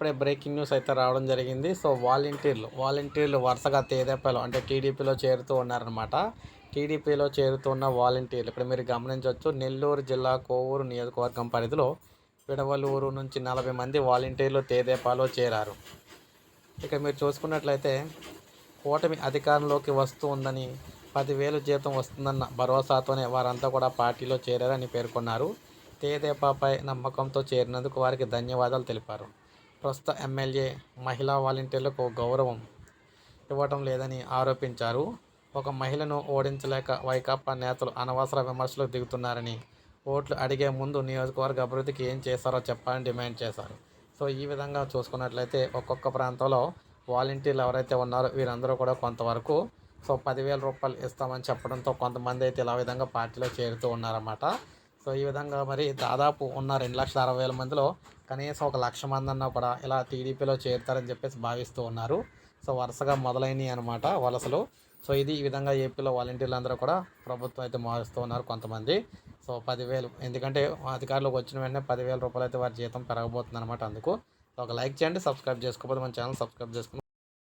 ఇప్పుడే breaking news అయితే రావడం జరిగింది. సో వాలంటీర్లు వాలంటీర్లు వరుసగా తేదేపాలు అంటే టీడీపీలో చేరుతూ ఉన్నారనమాట టీడీపీలో చేరుతున్న వాలంటీర్లు ఇక్కడ మీరు గమనించవచ్చు నెల్లూరు జిల్లా కోవూరు నియోజకవర్గం పరిధిలో పిడవలూరు నుంచి నలభై మంది వాలంటీర్లు తేదేపాలో చేరారు. ఇక మీరు చూసుకున్నట్లయితే కూటమి అధికారంలోకి వస్తూ ఉందని పదివేలు జీతం వస్తుందన్న భరోసాతోనే వారంతా కూడా పార్టీలో చేరారని పేర్కొన్నారు. తేదేపాపై నమ్మకంతో చేరినందుకు వారికి ధన్యవాదాలు తెలిపారు. ప్రస్తుత ఎమ్మెల్యే మహిళా వాలంటీర్లకు గౌరవం ఇవ్వటం లేదని ఆరోపించారు. ఒక మహిళను ఓడించలేక వైకాపా నేతలు అనవసర విమర్శలకు దిగుతున్నారని ఓట్లు అడిగే ముందు నియోజకవర్గ అభివృద్ధికి ఏం చేశారో చెప్పాలని డిమాండ్ చేశారు. సో ఈ విధంగా చూసుకున్నట్లయితే ఒక్కొక్క ప్రాంతంలో వాలంటీర్లు ఎవరైతే ఉన్నారో వీరందరూ కూడా కొంతవరకు సో పదివేల రూపాయలు ఇస్తామని చెప్పడంతో కొంతమంది అయితే ఇలా విధంగా పార్టీలో చేరుతూ ఉన్నారన్నమాట. సో ఈ విధంగా మరి దాదాపు ఉన్న రెండు లక్షల అరవై వేల మందిలో కనీసం ఒక లక్ష మంది అన్నా కూడా ఇలా టీడీపీలో చేరుతారని చెప్పేసి భావిస్తూ ఉన్నారు. సో వరుసగా మొదలైనవి అనమాట వలసలు. సో ఇది ఈ విధంగా ఏపీలో వాలంటీర్లు అందరూ కూడా ప్రభుత్వం అయితే మారుస్తూ ఉన్నారు కొంతమంది. సో పదివేలు ఎందుకంటే అధికారులకు వచ్చిన వెంటనే పదివేల రూపాయలు అయితే వారి జీతం పెరగబోతుంది అనమాట అందుకు ఒక లైక్ చేయండి సబ్స్క్రైబ్ చేసుకోకపోతే మన ఛానల్ సబ్స్క్రైబ్ చేసుకుని